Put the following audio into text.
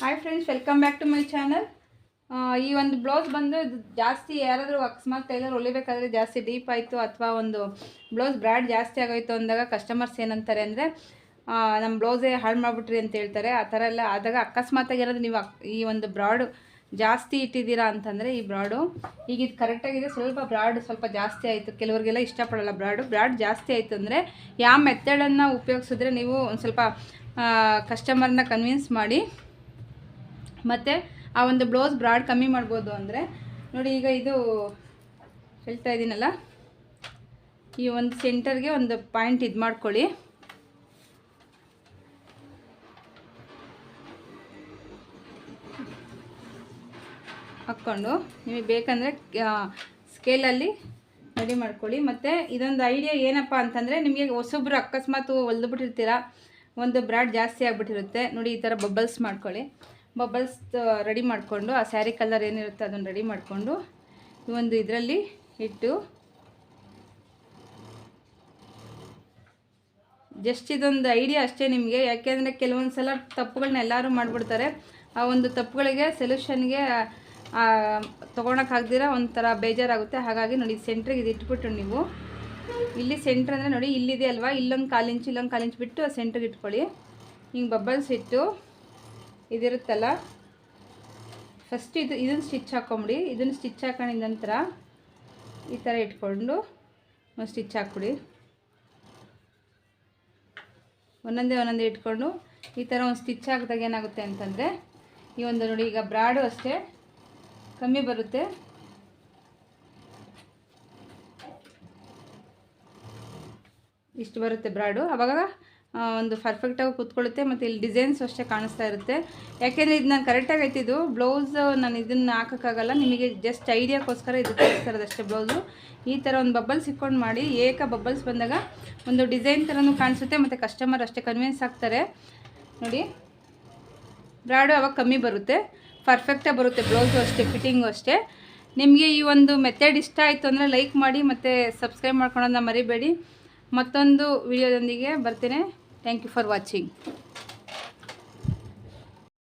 Hi friends welcome back to my channel ಈ ಒಂದು blouse ಬಂದು ಜಾಸ್ತಿ ಯಾರಾದರೂ ಅಕಸ್ಮಾತ್ ಟೈಲರ್ ಹೊಲಿಬೇಕಾದ್ರೆ ಜಾಸ್ತಿ ಡೀಪ್ ಆಯಿತು ಅಥವಾ ಒಂದು ಬ್ಲೌಸ್ ಬ್ರ್ಯಾಡ್ ಜಾಸ್ತಿ ಆಗೋಯ್ತು ಅಂದಾಗ ಕಸ್ಟಮರ್ಸ್ ಏನಂತಾರೆ ಅಂದರೆ ನಮ್ಮ ಬ್ಲೌಸೇ ಹಾಳು ಮಾಡಿಬಿಟ್ರಿ ಅಂತ ಹೇಳ್ತಾರೆ. ಆ ಥರ ಎಲ್ಲ ಆದಾಗ ಅಕಸ್ಮಾತಾಗಿ ಏನಾದರೂ ನೀವು ಈ ಒಂದು ಬ್ರಾಡು ಜಾಸ್ತಿ ಇಟ್ಟಿದ್ದೀರಾ ಅಂತಂದರೆ ಈ ಬ್ರಾಡು ಈಗ ಇದು ಕರೆಕ್ಟಾಗಿದೆ ಸ್ವಲ್ಪ ಬ್ರಾಡ್ ಸ್ವಲ್ಪ ಜಾಸ್ತಿ ಆಯಿತು. ಕೆಲವರಿಗೆಲ್ಲ ಇಷ್ಟಪಡಲ್ಲ ಬ್ರಾಡು ಬ್ರಾಡ್ ಜಾಸ್ತಿ ಆಯಿತು ಅಂದರೆ ಯಾವ ಮೆಥಡನ್ನು ಉಪಯೋಗಿಸಿದ್ರೆ ನೀವು ಒಂದು ಸ್ವಲ್ಪ ಕಸ್ಟಮರ್ನ ಕನ್ವಿನ್ಸ್ ಮಾಡಿ ಮತ್ತು ಆ ಒಂದು ಬ್ಲೌಸ್ ಬ್ರಾಡ್ ಕಮ್ಮಿ ಮಾಡ್ಬೋದು ಅಂದರೆ, ನೋಡಿ ಈಗ ಇದು ಹೇಳ್ತಾ ಇದ್ದೀನಲ್ಲ ಈ ಒಂದು ಸೆಂಟರ್ಗೆ ಒಂದು ಪಾಯಿಂಟ್ ಇದು ಮಾಡ್ಕೊಳ್ಳಿ. ಹಾಕ್ಕೊಂಡು ನಿಮಗೆ ಬೇಕಂದರೆ ಸ್ಕೇಲಲ್ಲಿ ರೆಡಿ ಮಾಡ್ಕೊಳ್ಳಿ. ಮತ್ತು ಇದೊಂದು ಐಡಿಯಾ ಏನಪ್ಪ ಅಂತಂದರೆ, ನಿಮಗೆ ಹೊಸೊಬ್ರು ಅಕಸ್ಮಾತ್ ಹೊಲ್ದು ಬಿಟ್ಟಿರ್ತೀರ ಒಂದು ಬ್ರಾಡ್ ಜಾಸ್ತಿ ಆಗಿಬಿಟ್ಟಿರುತ್ತೆ. ನೋಡಿ ಈ ಥರ ಬಬಲ್ಸ್ ಮಾಡ್ಕೊಳ್ಳಿ. ಬಬಲ್ಸ್ ರೆಡಿ ಮಾಡಿಕೊಂಡು, ಆ ಸ್ಯಾರಿ ಕಲರ್ ಏನಿರುತ್ತೆ ಅದನ್ನು ರೆಡಿ ಮಾಡಿಕೊಂಡು, ಈ ಒಂದು ಇದರಲ್ಲಿ ಇಟ್ಟು ಜಸ್ಟ್ ಇದೊಂದು ಐಡಿಯಾ ಅಷ್ಟೇ ನಿಮಗೆ. ಯಾಕೆಂದರೆ ಕೆಲವೊಂದು ಸಲ ತಪ್ಪುಗಳನ್ನ ಎಲ್ಲರೂ ಮಾಡಿಬಿಡ್ತಾರೆ. ಆ ಒಂದು ತಪ್ಪುಗಳಿಗೆ ಸೊಲ್ಯೂಷನ್ಗೆ ತೊಗೊಳಕ್ಕಾಗ್ದಿರ ಒಂಥರ ಬೇಜಾರಾಗುತ್ತೆ. ಹಾಗಾಗಿ ನೋಡಿ ಸೆಂಟ್ರಿಗೆ ಇದು ಇಟ್ಬಿಟ್ಟು ನೀವು. ಇಲ್ಲಿ ಸೆಂಟ್ರ್ ಅಂದರೆ ನೋಡಿ ಇಲ್ಲಿದೆ ಅಲ್ವಾ? ಇಲ್ಲೊಂದು ಕಾಲಿಂಚು ಇಲ್ಲೊಂದು ಕಾಲಿಂಚು ಬಿಟ್ಟು ಸೆಂಟ್ರಿಗೆ ಇಟ್ಕೊಳ್ಳಿ. ಹಿಂಗೆ ಬಬ್ಬಲ್ಸ್ ಇಟ್ಟು ಇದಿರುತ್ತಲ್ಲ? ಫಸ್ಟ್ ಇದು ಇದನ್ನು ಸ್ಟಿಚ್ ಹಾಕೊಂಬಿಡಿ. ಇದನ್ನು ಸ್ಟಿಚ್ ಹಾಕೊಂಡಿದ ನಂತರ ಈ ಥರ ಇಟ್ಕೊಂಡು ಒಂದು ಸ್ಟಿಚ್ ಹಾಕ್ಬಿಡಿ. ಒಂದೊಂದೇ ಒಂದೊಂದೇ ಇಟ್ಕೊಂಡು ಈ ಥರ ಒಂದು ಸ್ಟಿಚ್ ಹಾಕಿದಾಗ ಏನಾಗುತ್ತೆ ಅಂತಂದರೆ ಈ ಒಂದು ನೋಡಿ ಈಗ ಬ್ರಾಡು ಅಷ್ಟೇ ಕಮ್ಮಿ ಬರುತ್ತೆ. ಇಷ್ಟು ಬರುತ್ತೆ ಬ್ರಾಡು. ಆವಾಗ ಆ, ಒಂದು ಪರ್ಫೆಕ್ಟಾಗಿ ಕೂತ್ಕೊಳ್ಳುತ್ತೆ ಮತ್ತು ಇಲ್ಲಿ ಡಿಸೈನ್ಸ್ ಅಷ್ಟೇ ಕಾಣಿಸ್ತಾ ಇರುತ್ತೆ. ಯಾಕೆಂದರೆ ಇದು ನಾನು ಕರೆಕ್ಟಾಗಿ ಐತಿದ್ದು ಬ್ಲೌಸ್ ನಾನು ಇದನ್ನು ಹಾಕೋಕ್ಕಾಗಲ್ಲ, ನಿಮಗೆ ಜಸ್ಟ್ ಐಡಿಯಾಕ್ಕೋಸ್ಕರ ಇದು ತೋರಿಸ್ತಾ ಇರೋದು ಅಷ್ಟೇ ಬ್ಲೌಸು ಈ ಥರ ಒಂದು ಬಬಲ್ಸ್ ಇಟ್ಕೊಂಡು ಮಾಡಿ, ಏಕ ಬಬಲ್ಸ್ ಬಂದಾಗ ಒಂದು ಡಿಸೈನ್ ಥರನೂ ಕಾಣಿಸುತ್ತೆ ಮತ್ತು ಕಸ್ಟಮರ್ ಅಷ್ಟೇ ಕನ್ವಿನ್ಸ್ ಆಗ್ತಾರೆ. ನೋಡಿ, ಬ್ರಾಡು ಅವಾಗ ಕಮ್ಮಿ ಬರುತ್ತೆ ಪರ್ಫೆಕ್ಟಾಗಿ ಬರುತ್ತೆ ಬ್ಲೌಸು ಅಷ್ಟೇ ಫಿಟ್ಟಿಂಗು ಅಷ್ಟೇ. ನಿಮಗೆ ಈ ಒಂದು ಮೆಥಡ್ ಇಷ್ಟ ಆಯಿತು ಅಂದರೆ ಲೈಕ್ ಮಾಡಿ ಮತ್ತು ಸಬ್ಸ್ಕ್ರೈಬ್ ಮಾಡ್ಕೊಳೋದನ್ನ ಮರಿಬೇಡಿ. ಮತ್ತೊಂದು ವಿಡಿಯೋದೊಂದಿಗೆ ಬರ್ತೇನೆ. Thank you for watching